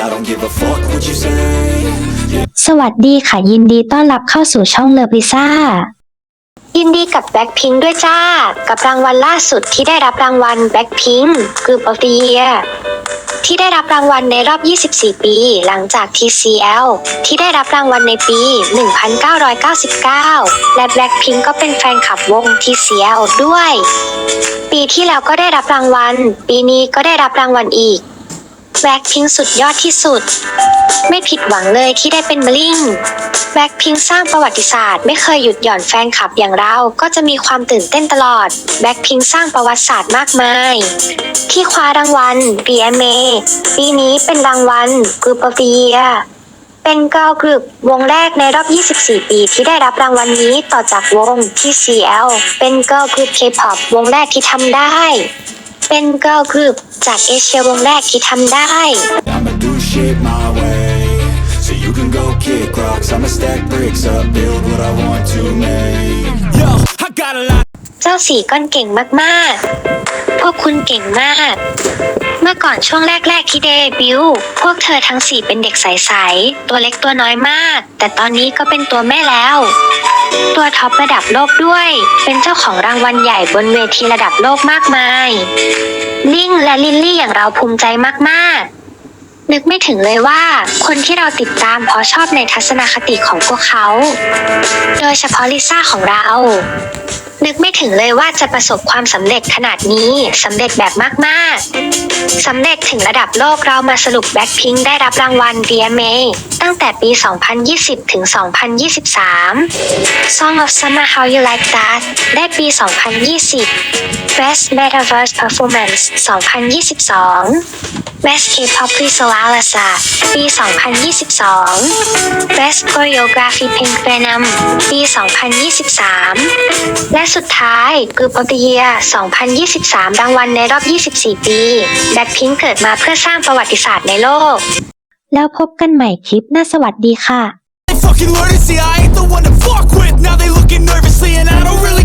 I don't give a fuck what you say. สวัสดีค่ะ ยินดีต้อนรับเข้าสู่ช่องเลิฟลิซ่า ยินดีกับแบ็คพิงด้วยจ้า กับรางวัลล่าสุดที่ได้รับรางวัลแบ็คพิง Group of the Year ที่ได้รับรางวัลในรอบ 24 ปี หลังจาก TCL ที่ได้รับรางวัลในปี 1999 และ Blackpink ก็เป็นแฟนคลับวง TCL ด้วย ปีที่แล้วก็ได้รับรางวัล ปีนี้ก็ได้รับรางวัลอีก แบ็คพิงสุดยอดที่สุด ไม่ผิดหวังเลยที่ได้เป็นบลิงแบ็คพิงสร้างประวัติศาสตร์ ไม่เคยหยุดหย่อนแฟนคลับอย่างเราก็จะมีความตื่นเต้นตลอดแบ็คพิงสร้างประวัติศาสตร์มากมาย ที่คว้ารางวัล BMA ปีนี้เป็นรางวัล Group of the Year เป็นเกลกรุ๊ปวงแรกในรอบ 24 ปีที่ได้รับรางวัลนี้ต่อจากวง TCL เป็นเกิร์ลกรุ๊ป K-pop วงแรกที่ทำได้ เป็นเกิร์ลกรุ๊ปจากเอเชียวงแรกที่ทำได้ I'ma do shit my way. So you can go kick rocks. I'ma stack bricks up, build what I want to make. Yo, I got a lot. เจ้าสีก้อนเก่งมากๆ พวกคุณเก่งมาก เมื่อก่อนช่วงแรก ๆ ที่เดบิวต์พวกเธอทั้งสี่เป็นเด็กใส ๆ ตัวเล็กตัวน้อยมาก แต่ตอนนี้ก็เป็นตัวแม่แล้ว ตัวท็อประดับโลกด้วย เป็นเจ้าของรางวัลใหญ่บนเวทีระดับโลกมากมายลิงและลิลลี่อย่างเราภูมิใจมากๆนึกไม่ถึงเลยว่าคนที่เราติดตามเพราะชอบในทัศนคติของพวกเขา โดยเฉพาะลิซ่าของเรา นึกไม่ถึงเลยว่าจะประสบความสำเร็จขนาดนี้สำเร็จแบบมากๆสำเร็จถึงระดับโลกเรามาสรุปแบ็คพิงได้รับรางวัล VMA ตั้งแต่ปี 2020 ถึง 2023 Song of Summer How You Like That ได้ปี 2020 Best Metaverse Performance 2022 Best Hip Hop Visual Award ปี 2022 Best Choreography เพลงแกรนำปี 2023 และสุดท้าย Group of the Year 2023 รางวัลในรอบ 24 ปีแบ็คพิงเกิดมาเพื่อสร้างประวัติศาสตร์ในโลก แล้วพบกันใหม่คลิปหน้าสวัสดีค่ะ fucking learn to see I ain't the one to fuck with. Now they looking nervously, and I don't really.